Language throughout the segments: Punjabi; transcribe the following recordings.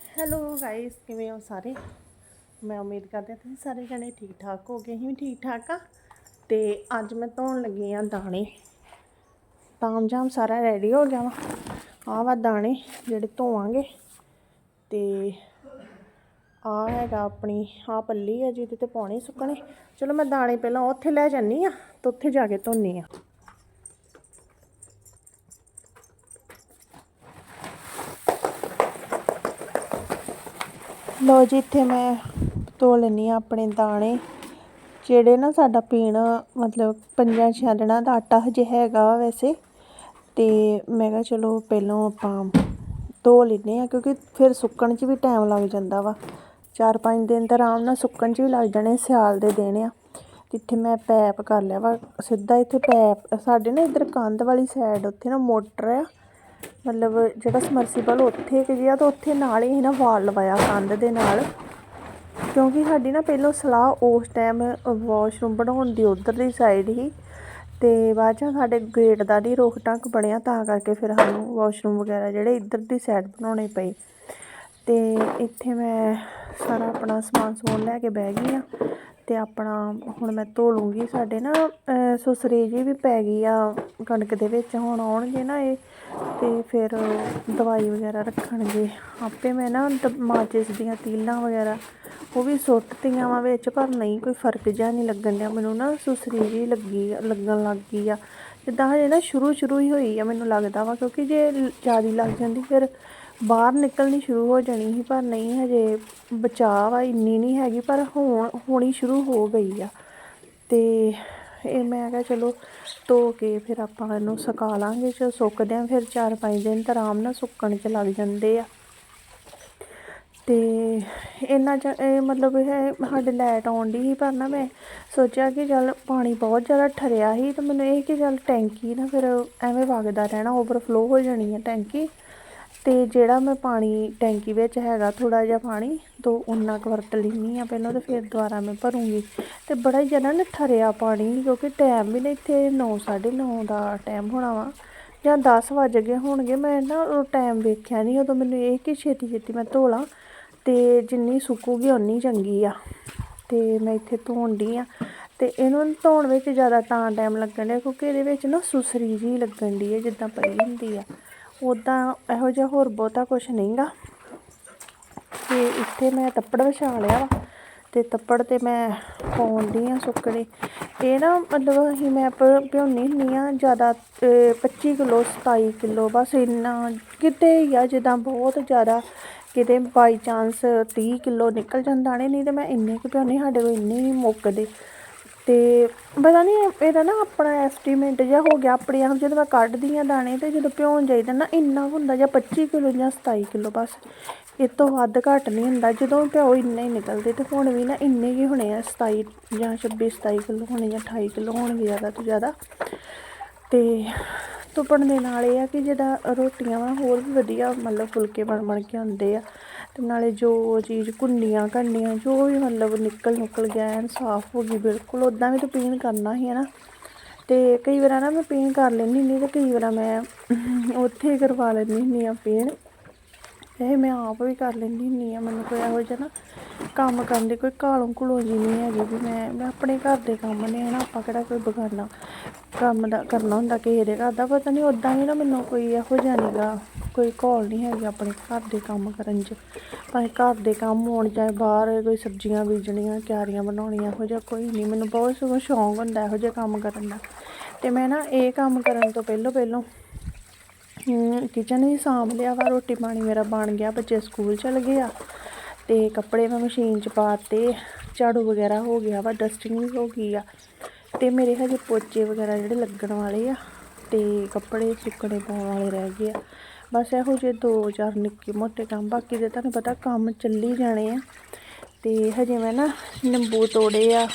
ਹੈਲੋ ਗਾਇਸ ਕਿਵੇਂ ਹੋ ਸਾਰੇ? ਮੈਂ ਉਮੀਦ ਕਰਦੀ ਹਾਂ ਤੁਸੀਂ ਸਾਰੇ ਜਣੇ ਠੀਕ ਠਾਕ ਹੋਗੇ। ਅਸੀਂ ਵੀ ਠੀਕ ਠਾਕ ਆ। ਤੇ ਅੱਜ ਮੈਂ ਧੋਣ ਲੱਗੀ ਆ ਦਾਣੇ। ਤਾਮ ਜਾਮ ਸਾਰਾ ਰੈਡੀ ਹੋ ਗਿਆ ਵਾ। ਆਹ ਵਾ ਦਾਣੇ ਜਿਹੜੇ ਧੋਵਾਂਗੇ। ਤੇ ਆ ਹੈਗਾ ਆਪਣੀ ਆ ਪੱਲੀ ਆ ਜਿਹਦੇ ਤੇ ਪਾਉਣੇ ਸੁੱਕਣੇ। ਚਲੋ ਮੈਂ ਦਾਣੇ ਪਹਿਲਾਂ ਉੱਥੇ ਲੈ ਜਾਨੀ ਆ ਤੇ ਉੱਥੇ ਜਾ ਕੇ ਧੋਨੀ ਆ। ਲਓ ਜੀ, ਇੱਥੇ ਮੈਂ ਧੋ ਲੈਂਦੀ ਆ ਆਪਣੇ ਦਾਣੇ। ਜਿਹੜੇ ਨਾ ਸਾਡਾ ਪੀਣ, ਮਤਲਬ ਪੰਜਾਂ ਛੇ ਦਿਨਾਂ ਦਾ ਆਟਾ ਹਜੇ ਹੈਗਾ ਵਾ ਵੈਸੇ। ਤੇ ਮੈਂ ਕਿਹਾ ਚਲੋ ਪਹਿਲਾਂ ਆਪਾਂ ਧੋ ਲੈਂਦੇ ਆ ਕਿਉਂਕਿ ਫਿਰ ਸੁੱਕਣ 'ਚ ਵੀ ਟਾਈਮ ਲੱਗ ਜਾਂਦਾ ਵਾ। ਚਾਰ ਪੰਜ ਦਿਨ ਤਾਂ ਆਰਾਮ ਨਾਲ ਸੁੱਕਣ 'ਚ ਵੀ ਲੱਗ ਜਾਣੇ, ਸਿਆਲ ਦੇ ਦਿਨ ਆ। ਜਿੱਥੇ ਮੈਂ ਪੈਪ ਕਰ ਲਿਆ ਵਾ, ਸਿੱਧਾ ਇੱਥੇ ਪੈਪ, ਸਾਡੇ ਨਾ ਇੱਧਰ ਕੰਧ ਵਾਲੀ ਸਾਈਡ ਉੱਥੇ ਨਾ ਮੋਟਰ ਆ। ਮਤਲਬ ਜਿਹੜਾ ਸਮਰਸੀਬਲ ਉੱਥੇ ਕਿ ਤਾਂ ਉੱਥੇ ਨਾਲ ਹੀ ਨਾ ਵਾਲ ਲਵਾਇਆ ਕੰਧ ਦੇ ਨਾਲ। ਕਿਉਂਕਿ ਸਾਡੀ ਨਾ ਪਹਿਲੋਂ ਸਲਾਹ ਉਸ ਟਾਈਮ ਵਾਸ਼ਰੂਮ ਬਣਾਉਣ ਦੀ ਉਧਰ ਸਾਈਡ ਹੀ ਤੇ ਬਾਅਦ ਚ ਸਾਡੇ ਗੇਟ ਦਾ ਨਹੀਂ ਰੋਕ ਟੰਕ ਬਣਿਆ, ਤਾਂ ਕਰਕੇ ਫਿਰ ਸਾਨੂੰ ਵਾਸ਼ਰੂਮ ਵਗੈਰਾ ਜਿਹੜੇ ਇੱਧਰ ਦੀ ਸਾਈਡ ਬਣਾਉਣੇ ਪਏ। ਤੇ ਇੱਥੇ ਮੈਂ ਸਾਰਾ ਆਪਣਾ ਸਮਾਨ ਸਮੂਨ ਲੈ ਕੇ ਬਹਿ ਗਈ ਆ ਤੇ ਆਪਣਾ ਹੁਣ ਮੈਂ ਧੋ ਲੂੰਗੀ। ਸਾਡੇ ਨਾ ਸੁਸਰੇ ਜੀ ਵੀ ਪੈ ਗਈ ਆ ਕਣਕ ਦੇ ਵਿੱਚ, ਹੁਣ ਆਉਣਗੇ ਨਾ ਇਹ। ਤੇ ਫਿਰ ਦਵਾਈ ਵਗੈਰਾ ਰੱਖਣਗੇ। ਆਪੇ ਮੈਂ ਨਾ ਦ- ਮਾਚਿਸ ਦੀਆਂ ਤੀਲਾਂ ਵਗੈਰਾ, ਉਹ ਵੀ ਸੁੱਟਤੀਆਂ ਵਾ ਵਿੱਚ, ਪਰ ਨਹੀਂ, ਕੋਈ ਫ਼ਰਕ ਜਿਹਾ ਨਹੀਂ ਲੱਗਣ ਡਿਆ। ਮੈਨੂੰ ਨਾ ਸੁਸਰੀ ਜੀ ਲੱਗੀ ਲੱਗਣ ਲੱਗ ਗਈ ਆ। ਜਿੱਦਾਂ ਹਜੇ ਨਾ ਸ਼ੁਰੂ ਸ਼ੁਰੂ ਹੀ ਹੋਈ ਆ, ਮੈਨੂੰ ਲੱਗਦਾ ਵਾ, ਕਿਉਂਕਿ ਜੇ ਜ਼ਿਆਦਾ ਲੱਗ ਜਾਂਦੀ, ਫਿਰ ਬਾਹਰ ਨਿਕਲਣੀ ਸ਼ੁਰੂ ਹੋ ਜਾਣੀ ਸੀ, ਪਰ ਨਹੀਂ, ਹਜੇ ਬਚਾਅ ਆ ਇੰਨੀ ਨਹੀਂ ਹੈਗੀ, ਪਰ ਹੋਣ, ਹੋਣੀ ਸ਼ੁਰੂ ਹੋ ਗਈ ਆ। ਤੇ ਇਹ ਮੈਂ ਕਿਹਾ ਚਲੋ ਧੋ ਕੇ ਫਿਰ ਆਪਾਂ ਇਹਨੂੰ ਸੁਕਾ ਲਾਂਗੇ, ਜੇ ਸੁੱਕਦੇ ਆ ਫਿਰ 4-5 ਦਿਨ ਤਾਂ ਆਰਾਮ ਨਾਲ ਸੁੱਕਣ 'ਚ ਲੱਗ ਜਾਂਦੇ ਆ। ਤੇ ਇੰਨਾ ਚ ਇਹ ਮਤਲਬ ਇਹ ਸਾਡੇ ਲਾਈਟ ਆਉਣ ਦੀ ਸੀ, ਪਰ ਨਾ ਮੈਂ ਸੋਚਿਆ ਕਿ ਚੱਲ ਪਾਣੀ ਬਹੁਤ ਜ਼ਿਆਦਾ ਠਰਿਆ ਸੀ ਤੇ ਮੈਨੂੰ ਇਹ ਕਿ ਚੱਲ ਟੈਂਕੀ ਨਾ ਫਿਰ ਐਵੇਂ ਵਗਦਾ ਰਹਿਣਾ ਓਵਰਫਲੋ ਹੋ ਜਾਣੀ ਹੈ। ਟੈਂਕੀ ਤੇ ਜਿਹੜਾ ਮੈਂ ਪਾਣੀ ਟੈਂਕੀ ਵਿੱਚ ਹੈਗਾ ਥੋੜਾ ਜਿਹਾ ਪਾਣੀ, ਤੋਂ ਉਨਾ ਕੁ ਵਰਤ ਲੈਂਦੀ ਆ ਪਹਿਲਾਂ ਤੇ ਫਿਰ ਦੁਬਾਰਾ ਮੈਂ ਭਰੂੰਗੀ। ਤੇ ਬੜਾ ਹੀ ਜ਼ਿਆਦਾ ਨਾ ਠਰਿਆ ਪਾਣੀ, ਕਿਉਂਕਿ ਟਾਈਮ ਵੀ ਨਾ ਇੱਥੇ 9:30 ਦਾ ਟਾਈਮ ਹੋਣਾ ਵਾ, ਜਾਂ 10 ਵੱਜ ਗਏ ਹੋਣਗੇ, ਮੈਂ ਨਾ ਉਹ ਟਾਈਮ ਵੇਖਿਆ ਨਹੀਂ ਉਦੋਂ ਮੈਨੂੰ ਇਹ ਕਿ ਛੇਤੀ ਛੇਤੀ ਮੈਂ ਧੋ ਲਾਂ, ਤੇ ਜਿੰਨੀ ਸੁੱਕੂਗੀ ਉਨੀ ਚੰਗੀ ਆ। ਤੇ ਮੈਂ ਇੱਥੇ ਧੋਣ ਦੀ ਆ ਤੇ ਇਹਨੂੰ ਧੋਣ ਵਿੱਚ ਜ਼ਿਆਦਾ ਤਾਂ ਟਾਈਮ ਲੱਗਣ ਡਿਆ, ਕਿਉਂਕਿ ਇਹਦੇ ਵਿੱਚ ਨਾ ਸੁਸਰੀ ਜੀ ਲੱਗਣ ਡਈ ਹੈ, ਜਿੱਦਾਂ ਪਈ ਹੁੰਦੀ ਆ। ਉੱਦਾਂ ਇਹੋ ਜਿਹਾ ਹੋਰ ਬਹੁਤਾ ਕੁਝ ਨਹੀਂਗਾ। ਤੇ ਇੱਥੇ ਮੈਂ ਤੱਪੜ ਵਿਛਾ ਲਿਆ ਵਾ ਤੇ ਤੱਪੜ ਤੇ ਮੈਂ ਪਾਉਂਦੀ ਆ ਸੁੱਕਣੇ। ਇਹ ਨਾ ਮਤਲਬ ਅਸੀਂ ਮੈਂ ਪ- ਭਿਉਂਦੀ ਹੁੰਦੀ ਆ ਜ਼ਿਆਦਾ ਅਹ, 25 ਕਿਲੋ 27 ਕਿਲੋ ਬਸ ਇੰਨਾ ਕਿਤੇ ਹੀ ਆ ਜਿੱਦਾਂ ਬਹੁਤ ਜ਼ਿਆਦਾ ਕਿਤੇ ਬਾਈ ਚਾਂਸ 30 ਕਿਲੋ ਨਿਕਲ ਜਾਂਦਾ ਨੇ ਨਹੀਂ ਤੇ ਮੈਂ ਇੰਨੇ ਕੁ ਭਿਉਂਦੀ ਸਾਡੇ ਕੋਲ ਇੰਨੇ ਨਹੀਂ ਮੁੱਕਦੇ। ਤੇ ਪਤਾ ਨਹੀਂ ਇਹਦਾ ਨਾ ਆਪਣਾ ਐਸਟੀਮੇਟ ਜਿਹਾ ਹੋ ਗਿਆ ਆਪਣੇ ਆਪ ਜਦੋਂ ਮੈਂ ਕੱਢਦੀ ਆ ਦਾਣੇ ਤੇ ਜਦੋਂ ਭਿਉਣ ਜਾਈਦਾ ਨਾ, ਇੰਨਾ ਕੁ ਹੁੰਦਾ ਜਾਂ 25 ਕਿਲੋ ਜਾਂ 27 ਕਿਲੋ ਬਸ। ਇਹ ਤੋਂ ਵੱਧ ਘੱਟ ਨਹੀਂ ਹੁੰਦਾ, ਜਦੋਂ ਭਿਓ ਇੰਨੇ ਹੀ ਨਿਕਲਦੇ ਤੇ ਹੁਣ ਵੀ ਨਾ ਇੰਨੇ ਹੀ ਹੋਣੇ ਆ 27 ਜਾਂ 26 27 ਕਿਲੋ ਹੋਣੇ ਜਾਂ 28 ਕਿਲੋ ਹੋਣਗੇ ਜ਼ਿਆਦਾ ਤੋਂ ਜ਼ਿਆਦਾ। ਤੇ ਧੁੱਪਣ ਦੇ ਨਾਲ ਇਹ ਆ ਕਿ ਜਿਹੜਾ ਰੋਟੀਆਂ ਵਾ, ਹੋਰ ਵੀ ਵਧੀਆ ਮਤਲਬ ਫੁਲਕੇ ਬਣ ਬਣ ਕੇ ਆਉਂਦੇ ਆ। ਤੇ ਨਾਲੇ ਜੋ ਚੀਜ਼ ਕੁੰਡੀਆਂ ਕੰਡੀਆਂ ਜੋ ਵੀ ਮਤਲਬ ਨਿਕਲ ਨਿਕਲ ਗਿਆ, ਐਨ ਸਾਫ਼ ਹੋ ਗਈ, ਬਿਲਕੁਲ ਉਦਾਂ ਵੀ ਤਾਂ ਪੀਣ ਕਰਨਾ ਹੀ ਹੈ ਨਾ। ਤੇ ਕਈ ਵਾਰ ਨਾ ਮੈਂ ਪੀਣ ਕਰ ਲੈਂਦੀ ਹੁੰਦੀ ਤੇ ਕਈ ਵਾਰ ਮੈਂ ਉੱਥੇ ਕਰਵਾ ਲੈਂਦੀ ਹੁੰਦੀ ਆ ਪੀਣ। ਇਹ ਮੈਂ ਆਪ ਵੀ ਕਰ ਲੈਂਦੀ ਹੁੰਦੀ ਆ ਮੈਨੂੰ ਕੋਈ ਇਹੋ ਜਿਹਾ ਨਾ ਕੰਮ ਕਰਨ ਦੀ ਕੋਈ ਕਾਲੋਂ ਘੁਲੋਂ ਜੀ ਨਹੀਂ ਹੈਗੀ ਵੀ ਮੈਂ ਮੈਂ ਆਪਣੇ ਘਰ ਦੇ ਕੰਮ ਨੇ ਹਨਾ, ਆਪਾਂ ਕਿਹੜਾ ਕੋਈ ਬਗਾਨਾ। ਕੰਮ ਦਾ ਕਰਨਾ ਹੁੰਦਾ ਕਿਸੇ ਦੇ ਘਰ ਦਾ, ਪਤਾ ਨਹੀਂ ਉਦਾਂ ਹੀ ਨਾ ਮੈਨੂੰ ਕੋਈ ਇਹੋ ਜਿਹਾ ਨਹੀਂਗਾ ਕੋਈ ਘੋਲ ਨਹੀਂ ਹੈਗੀ ਆਪਣੇ ਘਰ ਦੇ ਕੰਮ ਕਰਨ 'ਚ। ਭਾਵੇਂ ਘਰ ਦੇ ਕੰਮ ਹੋਣ ਚਾਹੇ ਬਾਹਰ ਕੋਈ ਸਬਜ਼ੀਆਂ ਬੀਜਣੀਆਂ, ਕਿਆਰੀਆਂ ਬਣਾਉਣੀਆਂ, ਇਹੋ ਜਿਹਾ ਕੋਈ ਨਹੀਂ ਮੈਨੂੰ ਬਹੁਤ ਸਗੋਂ ਸ਼ੌਂਕ ਹੁੰਦਾ ਇਹੋ ਜਿਹਾ ਕੰਮ ਕਰਨ ਦਾ। ਤੇ ਮੈਂ ਨਾ ਇਹ ਕੰਮ ਕਰਨ ਤੋਂ ਪਹਿਲੋਂ ਪਹਿਲੋਂ ਕਿਚਨ ਵੀ ਸਾਂਭ ਲਿਆ ਵਾ, ਰੋਟੀ ਪਾਣੀ ਮੇਰਾ ਬਣ ਗਿਆ, ਬੱਚੇ ਸਕੂਲ ਚਲ ਗਏ ਆ। ਤੇ ਕੱਪੜੇ ਮੈਂ ਮਸ਼ੀਨ 'ਚ ਪਾਤੇ ਝਾੜੂ ਵਗੈਰਾ ਹੋ ਗਿਆ ਵਾ ਡਸਟਿੰਗ ਵੀ ਹੋ ਗਈ ਆ। ਤੇ ਮੇਰੇ ਹਜੇ ਪੋਚੇ ਵਗੈਰਾ ਜਿਹੜੇ ਲੱਗਣ ਵਾਲੇ ਆ ਤੇ ਕੱਪੜੇ ਸੁੱਕਣੇ ਪਾਉਣ ਵਾਲੇ ਰਹਿ ਗਏ ਆ। ਬਸ ਇਹੋ ਜਿਹੇ ਦੋ ਚਾਰ ਨਿੱਕੇ ਮੋਟੇ ਕੰਮ, ਬਾਕੀ ਦੇ ਤੁਹਾਨੂੰ ਪਤਾ ਕੰਮ ਚੱਲੀ ਜਾਣੇ ਆ, ਤੇ ਹਜੇ ਮੈਂ ਨਾ ਨਿੰਬੂ ਤੋੜੇ ਆ,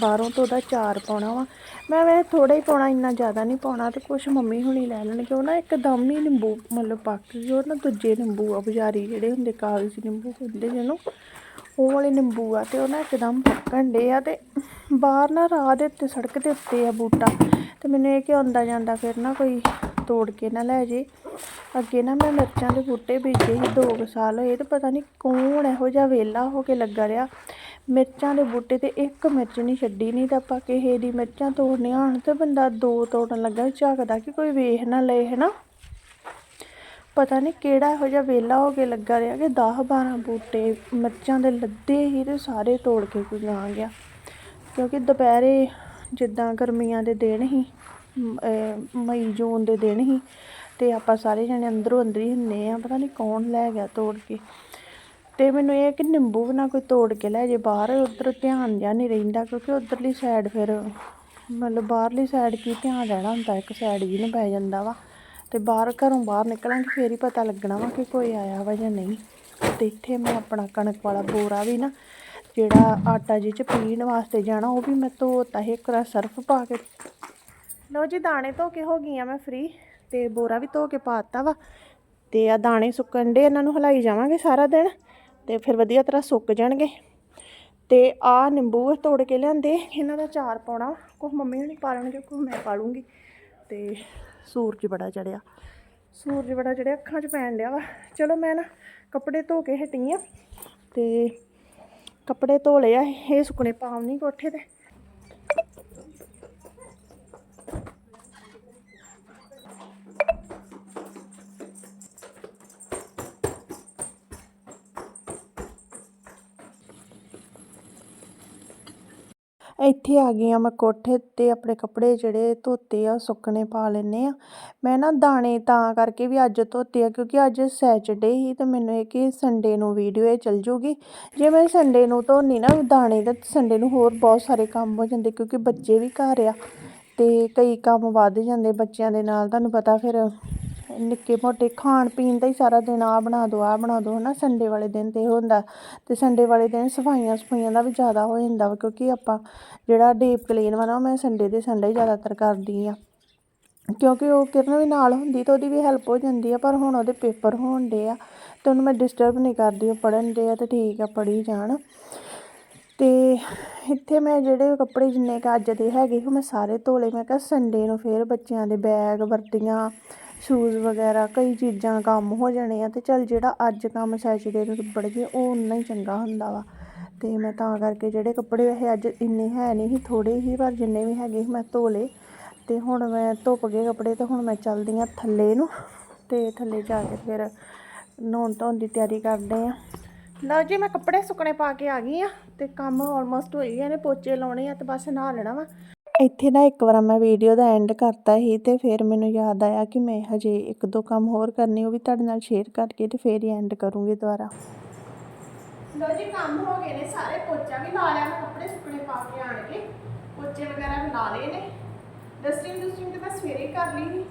ਬਾਹਰੋਂ ਤੋਂ ਉਹਦਾ ਚਾਰ ਪਾਉਣਾ ਵਾ। ਮੈਂ ਵੈਸੇ ਥੋੜਾ ਹੀ ਪਾਉਣਾ, ਇੰਨਾ ਜ਼ਿਆਦਾ ਨਹੀਂ ਪਾਉਣਾ, ਤੇ ਕੁਛ ਮੰਮੀ ਹੁਣੀ ਲੈ ਲੈਣਗੇ। ਉਹ ਨਾ ਇੱਕਦਮ ਹੀ ਨਿੰਬੂ ਮਤਲਬ ਪੱਕ ਗਏ ਉਹ ਨਾ ਦੂਜੇ ਨਿੰਬੂ ਆ ਬਜ਼ਾਰੀ ਜਿਹੜੇ ਹੁੰਦੇ ਕਾਗਜ਼ੀ ਨਿੰਬੂ ਹੁੰਦੇ ਜਿਹਨੂੰ ਉਹ ਵਾਲੇ ਨਿੰਬੂ ਆ ਤੇ ਉਹ ਨਾ ਇੱਕਦਮ ਪੱਕਣ ਡੇ ਆ ਤੇ ਬਾਹਰ ਨਾ ਰਾਹ ਦੇ ਉੱਤੇ ਸੜਕ ਦੇ ਉੱਤੇ ਆ ਬੂਟਾ ਤੇ ਮੈਨੂੰ ਇਹ ਕਿ ਆਉਂਦਾ ਜਾਂਦਾ ਫਿਰ ਨਾ ਕੋਈ ਤੋੜ ਕੇ ਨਾ ਲੈ ਜੇ। ਅੱਗੇ ਨਾ ਮੈਂ ਮਿਰਚਾਂ ਦੇ ਬੂਟੇ ਬੀਜੇ ਸੀ 2 ਸਾਲ ਹੋਏ ਤੇ ਪਤਾ ਨਹੀਂ ਕੌਣ ਇਹੋ ਜਿਹਾ ਵੇਲਾ ਹੋ ਕੇ ਲੱਗਾ ਰਿਹਾ। ਮਿਰਚਾਂ ਦੇ ਬੂਟੇ ਤੇ ਇੱਕ ਮਿਰਚ ਨਹੀਂ ਛੱਡੀ ਨਹੀਂ ਤਾਂ ਆਪਾਂ ਕਿਸੇ ਦੀ ਮਿਰਚਾਂ ਤੋੜਨੀਆਂ ਹੋਣ ਤੇ ਬੰਦਾ ਦੋ ਤੋੜਨ ਲੱਗਾ ਝਾਕਦਾ ਕਿ ਕੋਈ ਵੇਖ ਨਾ ਲਏ ਹੈ ਨਾ ਪਤਾ ਨਹੀਂ ਕਿਹੜਾ ਇਹੋ ਜਿਹਾ ਵੇਲਾ ਹੋ ਕੇ ਲੱਗਾ ਰਿਹਾ ਕਿ 10 12 ਬੂਟੇ ਮਿਰਚਾਂ ਦੇ ਲੱਦੇ ਹੀ ਤੇ ਸਾਰੇ ਤੋੜ ਕੇ ਕੋਈ ਲਾ ਗਿਆ। ਕਿਉਂਕਿ ਦੁਪਹਿਰੇ ਜਿੱਦਾਂ ਗਰਮੀਆਂ ਦੇ ਦਿਨ ਹੀ ਮਈ, ਜੂਨ ਦੇ ਦਿਨ ਹੀ ਤੇ ਆਪਾਂ ਸਾਰੇ ਜਣੇ ਅੰਦਰੋਂ ਅੰਦਰ ਹੀ ਹੁੰਨੇ ਆ, ਪਤਾ ਨਹੀਂ ਕੌਣ ਲੈ ਗਿਆ ਤੋੜ ਕੇ। ਤੇ ਮੈਨੂੰ ਇਹ ਕਿ ਨਿੰਬੂ ਵੀ ਨਾ ਕੋਈ ਤੋੜ ਕੇ ਲੈ ਜੇ, ਬਾਹਰ ਉਧਰ ਧਿਆਨ ਜਿਹਾ ਨਹੀਂ ਰਹਿੰਦਾ ਕਿਉਂਕਿ ਉਧਰਲੀ ਸਾਈਡ ਫਿਰ ਮਤਲਬ ਬਾਹਰਲੀ ਸਾਈਡ ਕੀ ਧਿਆਨ ਰਹਿਣਾ ਹੁੰਦਾ, ਇੱਕ ਸਾਈਡ ਵੀ ਨਹੀਂ ਪੈ ਜਾਂਦਾ ਵਾ। ਤੇ ਬਾਹਰ ਘਰੋਂ ਬਾਹਰ ਨਿਕਲਾਂਗੇ, ਫੇਰ ਹੀ ਪਤਾ ਲੱਗਣਾ ਵਾ ਕਿ ਕੋਈ ਆਇਆ ਵਾ ਜਾਂ ਨਹੀਂ। ਤੇ ਇੱਥੇ ਮੈਂ ਆਪਣਾ ਕਣਕ ਵਾਲਾ ਬੋਰਾ ਵੀ ਨਾ, ਜਿਹੜਾ ਆਟਾ ਜਿਹ ਚ ਪੀਣ ਵਾਸਤੇ ਜਾਣਾ, ਉਹ ਵੀ ਮੈਂ ਧੋਤਾ ਸੀ, ਇੱਕ ਵਾਰ ਸਰਫ ਪਾ ਕੇ। ਲਓ ਜੀ, ਦਾਣੇ ਧੋ ਕੇ ਹੋ ਗਈ ਗਈਆਂ ਮੈਂ ਫ੍ਰੀ ਤੇ ਬੋਰਾ ਵੀ ਧੋ ਕੇ ਪਾਤਾ ਵਾ। ਤੇ ਆ ਦਾਣੇ ਸੁੱਕਣ ਦੇ ਇਹਨਾਂ ਨੂੰ ਹਲਾਈ ਜਾਵਾਂਗੇ ਸਾਰਾ ਦਿਨ, ਤੇ ਫਿਰ ਵਧੀਆ ਤਰ੍ਹਾਂ ਸੁੱਕ ਜਾਣਗੇ। ਤੇ ਆ ਨਿੰਬੂ ਤੋੜ ਕੇ ਲਿਆਂਦੇ, ਇਹਨਾਂ ਦਾ ਚਾਰ ਪਾਉਣਾ ਕੁਛ ਮੰਮੀ ਹੁਣੀ ਪਾ ਲੈਣਗੇ ਕੁਛ ਮੈਂ ਪਾ ਲੂੰਗੀ ਤੇ ਸੂਰਜ ਬੜਾ ਚੜਿਆ। ਸੂਰਜ ਬੜਾ ਚੜਿਆ, ਅੱਖਾਂ 'ਚ ਪੈਣ ਲਿਆ ਵਾ। ਚਲੋ ਮੈਂ ਨਾ ਕੱਪੜੇ ਧੋ ਕੇ ਹਟੀ ਆ ਤੇ ਕੱਪੜੇ ਧੋ ਲਏ ਇਹ ਸੁੱਕਣੇ ਪਾਉਣੀ ਕੋਠੇ ਤੇ। ਇੱਥੇ ਆ ਗਈ ਆ ਮੈਂ ਕੋਠੇ ਤੇ ਆਪਣੇ ਕੱਪੜੇ ਜਿਹੜੇ ਧੋਤੇ ਆ, ਸੁੱਕਣੇ ਪਾ ਲੈਨੇ ਆ ਮੈਂ ਨਾ ਦਾਣੇ ਤਾਂ ਕਰਕੇ ਵੀ ਅੱਜ ਧੋਤੇ ਆ, ਕਿਉਂਕਿ ਅੱਜ ਸੈਚਰਡੇ ਹੀ ਤੇ ਮੈਨੂੰ ਇਹ ਕਿ ਸੰਡੇ ਨੂੰ ਵੀਡੀਓ ਇਹ ਚੱਲ ਜੂਗੀ। ਜੇ ਮੈਂ ਸੰਡੇ ਨੂੰ ਧੋਨੀ ਨਾ, ਦਾਣੇ ਤਾਂ ਸੰਡੇ ਨੂੰ ਹੋਰ ਬਹੁਤ ਸਾਰੇ ਕੰਮ ਹੋ ਜਾਂਦੇ, ਕਿਉਂਕਿ ਬੱਚੇ ਵੀ ਘਰ ਆ ਤੇ ਕਈ ਕੰਮ ਵੱਧ ਜਾਂਦੇ ਬੱਚਿਆਂ ਦੇ ਨਾਲ, ਤੁਹਾਨੂੰ ਪਤਾ ਫਿਰ ਨਿੱਕੇ ਮੋਟੇ ਖਾਣ ਪੀਣ ਦਾ ਹੀ ਸਾਰਾ ਦਿਨ ਆ ਬਣਾ ਦਿਓ ਆ ਬਣਾ ਦਿਓ ਹਨਾ? ਸੰਡੇ ਵਾਲੇ ਦਿਨ ਤੇ ਇਹ ਹੁੰਦਾ। ਤੇ ਸੰਡੇ ਵਾਲੇ ਦਿਨ ਸਫਾਈਆਂ ਸਫਾਈਆਂ ਦਾ ਵੀ ਜ਼ਿਆਦਾ ਹੋ ਜਾਂਦਾ ਵਾ, ਕਿਉਂਕਿ ਆਪਾਂ ਜਿਹੜਾ ਡੀਪ ਕਲੀਨ ਵਾ ਨਾ, ਉਹ ਮੈਂ ਸੰਡੇ ਦੇ ਸੰਡੇ ਜ਼ਿਆਦਾਤਰ ਕਰਦੀ ਆ। ਕਿਉਂਕਿ ਉਹ ਕਿਰਨ ਵੀ ਨਾਲ ਹੁੰਦੀ ਤਾਂ ਉਹਦੀ ਵੀ ਹੈਲਪ ਹੋ ਜਾਂਦੀ ਆ, ਪਰ ਹੁਣ ਉਹਦੇ ਪੇਪਰ ਹੋਣ ਡੇ ਆ ਤੇ ਉਹਨੂੰ ਮੈਂ ਡਿਸਟਰਬ ਨਹੀਂ ਕਰਦੀ, ਉਹ ਪੜਨ ਦੇ ਆ ਤੇ ਠੀਕ ਆ, ਪੜ੍ਹੀ ਜਾਣ। ਤੇ ਇੱਥੇ ਮੈਂ ਜਿਹੜੇ ਕੱਪੜੇ ਜਿੰਨੇ ਕੁ ਅੱਜ ਦੇ ਹੈਗੇ, ਉਹ ਮੈਂ ਸਾਰੇ ਧੋ ਮੈਂ ਕਿਹਾ ਸੰਡੇ ਨੂੰ ਫਿਰ ਬੱਚਿਆਂ ਦੇ ਬੈਗ ਵਰਦੀਆਂ ਸ਼ੂਜ਼ ਵਗੈਰਾ, ਕਈ ਚੀਜ਼ਾਂ ਕੰਮ ਹੋ ਜਾਣੇ ਆ ਤੇ ਚੱਲ ਜਿਹੜਾ ਅੱਜ ਕੰਮ ਸੈਚਰਡੇ ਨੂੰ ਨਿਬੜ ਜੇ ਉਹ ਉਨਾ ਹੀ ਚੰਗਾ ਹੁੰਦਾ ਵਾ। ਤੇ ਮੈਂ ਤਾਂ ਕਰਕੇ ਜਿਹੜੇ ਕੱਪੜੇ ਵੈਸੇ ਅੱਜ ਇੰਨੇ ਹੈ ਨਹੀਂ ਸੀ ਥੋੜੇ ਹੀ ਪਰ ਜਿੰਨੇ ਵੀ ਹੈਗੇ ਸੀ ਮੈਂ ਧੋ ਲਏ। ਤੇ ਹੁਣ ਮੈਂ ਧੁੱਪ ਗਏ ਕੱਪੜੇ ਤੇ ਹੁਣ ਮੈਂ ਚੱਲਦੀ ਆ ਥੱਲੇ ਨੂੰ ਤੇ ਥੱਲੇ ਜਾ ਕੇ ਫਿਰ ਨਹਾਉਣ ਧੋਣ ਦੀ ਤਿਆਰੀ ਕਰਦੇ ਆ ਲਓ ਜੀ, ਮੈਂ ਕੱਪੜੇ ਸੁੱਕਣੇ ਪਾ ਕੇ ਆ ਗਈ ਆ ਤੇ ਕੰਮ ਆਲਮੋਸਟ ਹੋ ਗਏ ਨੇ, ਪੋਚੇ ਲਾਉਣੇ ਆ ਤੇ ਬਸ ਨਹਾ ਲੈਣਾ ਵਾ। ਇੱਥੇ ਨਾ ਇੱਕ ਵਾਰ ਮੈਂ ਵੀਡੀਓ ਦਾ ਐਂਡ ਕਰਤਾ ਸੀ ਤੇ ਫਿਰ ਮੈਨੂੰ ਯਾਦ ਆਇਆ ਕਿ ਮੈਂ ਹਜੇ ਇੱਕ ਦੋ ਕੰਮ ਹੋਰ ਕਰਨੇ, ਉਹ ਵੀ ਤੁਹਾਡੇ ਨਾਲ ਸ਼ੇਅਰ ਕਰਕੇ ਤੇ ਫਿਰ ਹੀ ਐਂਡ ਕਰੂੰਗੀ ਦੁਬਾਰਾ। ਲੋ ਜੀ, ਕੰਮ ਹੋ ਗਏ ਨੇ ਸਾਰੇ। ਪੋਚਾ ਵੀ ਲਾ ਲਿਆ ਮੈਂ ਕੱਪੜੇ ਸੁੱਕਣੇ ਪਾ ਕੇ ਆਣ ਕੇ ਪੋਚੇ ਵਗੈਰਾ ਵੀ ਲਾ ਲਏ ਨੇ। ਡਸਟਿੰਗ ਡਸਟਿੰਗ ਤੇ ਮੈਂ ਸਵੇਰੇ ਕਰ ਲਈ ਸੀ।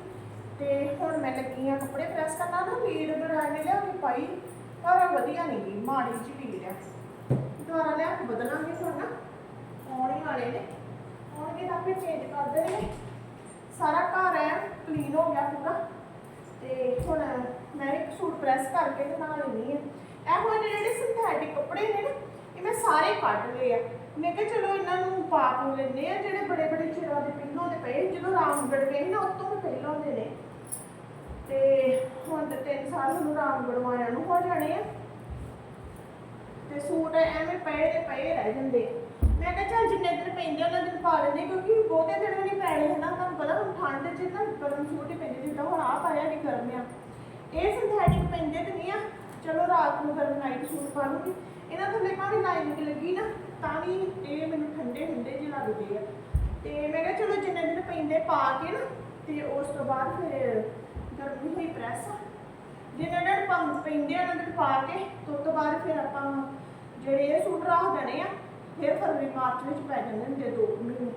ਤੇ ਹੁਣ ਮੈਂ ਲੱਗੀ ਆ ਕੱਪੜੇ ਪ੍ਰੈਸ ਕਰਨਾ। ਨਾ ਲੀਡ ਬਣਾ ਲਿਆ ਕੇ ਪਾਈ, ਪਰ ਵਧੀਆ ਨਹੀਂ ਗਈ। ਮਾੜੀ ਜਿਹੀ ਲੀਡ ਆ। ਦੁਬਾਰਾ ਲਿਆ ਬਦਲਾਂਗੇ ਹੁਣ ਨਾ। ਆਉਣ ਵਾਲੇ ਨੇ। ਆਉਣਗੇ ਤਾਂ ਫਿਰ ਚੇਂਜ ਕਰ ਦੇਣਗੇ। ਸਾਰਾ ਘਰ ਐ ਕਲੀਨ ਹੋ ਗਿਆ ਪੂਰਾ। ਤੇ ਹੁਣ ਮੈਂ ਇੱਕ ਸੂਟ ਪ੍ਰੈਸ ਕਰਕੇ ਤੇ ਨਾਲ ਲੈਣੀ ਹੈ ਇਹੋ ਜਿਹੇ ਜਿਹੜੇ ਸਿੰਥੈਟਿਕ ਕੱਪੜੇ ਨੇ ਨਾ, ਇਹ ਮੈਂ ਸਾਰੇ ਕੱਢ ਲਏ ਆ। ਮੈਂ ਕਿਹਾ ਚਲੋ ਇਹਨਾਂ ਨੂੰ ਪਾ ਪੂ ਲੈਂਦੇ ਆ, ਜਿਹੜੇ ਬੜੇ ਬੜੇ ਚਿਰਾਂ ਦੇ ਪਹਿਲੋਂ ਦੇ ਪਏ। ਜਦੋਂ ਰਾਮਗੜ ਗਏ ਨਾ ਉਸ ਤੋਂ ਵੀ ਪਹਿਲੋਂ ਦੇ ਨੇ। ਤੇ ਹੁਣ ਤੇ 3 ਸਾਲ ਨੂੰ ਰਾਮਗੜ ਮਾਇਆ ਨੂੰ ਹੋ ਜਾਣੇ ਆ। ਤੇ ਸੂਟ ਐਵੇਂ ਪਏ ਦੇ ਪਏ ਰਹਿ ਜਾਂਦੇ ਆ। ਮੈਂ ਕਿਹਾ ਚੱਲ ਜਿੰਨੇ ਦਿਨ ਪੈਂਦੇ ਉਹਨਾਂ ਦਿਨ ਪਾ ਲੈਂਦੇ ਕਿਉਂਕਿ ਬਹੁਤੇ ਦਿਨ ਵੀ ਨਹੀਂ ਪੈਣੇ ਹਨਾ ਤੁਹਾਨੂੰ ਪਤਾ ਹੁਣ ਠੰਡ ਚ ਨਾ ਗਰਮ ਸੂਟ ਹੀ ਪੈਂਦੇ, ਜਿੱਦਾਂ ਹੁਣ ਆ ਪਾਇਆ ਨਹੀਂ ਗਰਮ ਆ। ਇਹ ਸਿੰਥੈਟਿਕ ਪੈਂਦੇ ਤੇ ਨਹੀਂ ਆ, ਚਲੋ ਰਾਤ ਨੂੰ ਗਰਮ ਨਾਈਟ ਸੂਟ ਪਾ ਲੂੰਗੀ। ਇਹਨਾਂ ਥੱਲੇ ਭਾਵੇਂ ਲਾਈਨਿੰਗ ਲੱਗੀ ਨਾ, ਤਾਂ ਵੀ ਇਹ ਮੈਨੂੰ ਠੰਡੇ ਠੰਡੇ ਜਿਹੇ ਲੱਗਦੇ ਆ। ਤੇ ਮੈਂ ਕਿਹਾ ਚਲੋ ਜਿੰਨੇ ਦਿਨ ਪੈਂਦੇ ਪਾ ਕੇ ਨਾ, ਤੇ ਉਸ ਤੋਂ ਬਾਅਦ ਫਿਰ ਗਰਮੀ ਹੋਈ ਪ੍ਰੈਸ ਜਿੰਨੇ ਦਿਨ ਪੰਗ ਪੈਂਦੇ ਉਹਨਾਂ ਦਿਨ ਪਾ ਕੇ, ਤੇ ਤੋਂ ਬਾਅਦ ਫਿਰ ਆਪਾਂ ਜਿਹੜੇ ਇਹ ਸੂਟ ਰੱਖ ਦੇਣੇ ਆ ਫਿਰ ਫਰਵਰੀ, ਮਾਰਚ ਵਿੱਚ ਪੈ ਜਾਂਦੇ ਹੁੰਦੇ ਦੋ ਕੁ ਮਹੀਨੇ।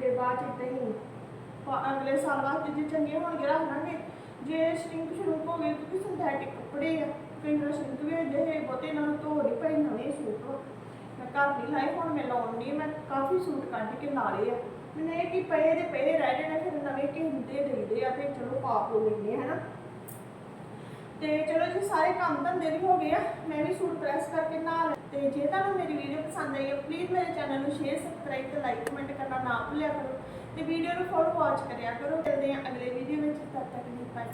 ਤੇ ਬਾਅਦ ਚ ਏਦਾਂ ਹੀ ਪਾ- ਅਗਲੇ ਸਾਲ ਬਾਅਦ ਜੇ ਚੰਗੇ ਹੋਣਗੇ, ਰੱਖ ਲਾਂਗੇ। ਜੇ ਸ਼ਰਿੰਕ ਸ਼ੁਰੂ ਹੋ ਗਏ ਕਿਉਂਕਿ ਸਿੰਥੈਟਿਕ ਕੱਪੜੇ ਆ। ਕਈ ਵਾਰ ਸ਼ਰਿੰਕ ਵੀ ਹੁੰਦੇ ਹੈ ਬਹੁਤੇ ਇਹਨਾਂ ਨੂੰ ਧੋ ਨਹੀਂ ਪਏ ਨਵੇਂ ਸੂਟ ਵਾ ਮੈਂ ਘਰ ਨਹੀਂ ਲਾਏ ਹੁਣ ਮੈਂ ਲਾਉਣ ਦੀ ਮੈਂ ਕਾਫੀ ਸੂਟ ਕੱਢ ਕੇ ਲਾ ਲਏ ਆ। ਮੈਨੂੰ ਇਹ ਕਿ ਪਏ ਦੇ ਪਏ ਰਹਿ ਜਾਣੇ, ਫਿਰ ਨਵੇਂ ਕਿ ਹੁੰਦੇ ਦੇਈਦੇ ਆ, ਤੇ ਚਲੋ ਪਾ ਪੋ ਲੈਂਦੇ ਆ, ਹਨਾ। ਤੇ ਚਲੋ ਜੀ, ਸਾਰੇ ਕੰਮ ਧੰਦੇ ਵੀ ਹੋ ਗਏ ਆ। ਮੈਂ ਵੀ ਸੂਟ ਪ੍ਰੈਸ ਕਰਕੇ ਨਾਲ ਤੇ ਜੇ ਤੁਹਾਨੂੰ ਮੇਰੀ ਵੀਡੀਓ ਪਸੰਦ ਆਈ ਹੈ ਪਲੀਜ਼ ਮੇਰੇ ਚੈਨਲ ਨੂੰ ਸ਼ੇਅਰ ਸਬਸਕ੍ਰਾਈਬ ਤੇ ਲਾਈਕ ਕਮੈਂਟ ਕਰਨਾ ਨਾ ਭੁੱਲਿਆ ਕਰੋ। ਤੇ ਵੀਡੀਓ ਨੂੰ ਫੁੱਲ ਵਾਚ ਕਰਿਆ ਕਰੋ। ਮਿਲਦੇ ਹਾਂ ਅਗਲੇ ਵੀਡੀਓ ਵਿੱਚ, ਤਦ ਤੱਕ ਲਈ ਬਾਏ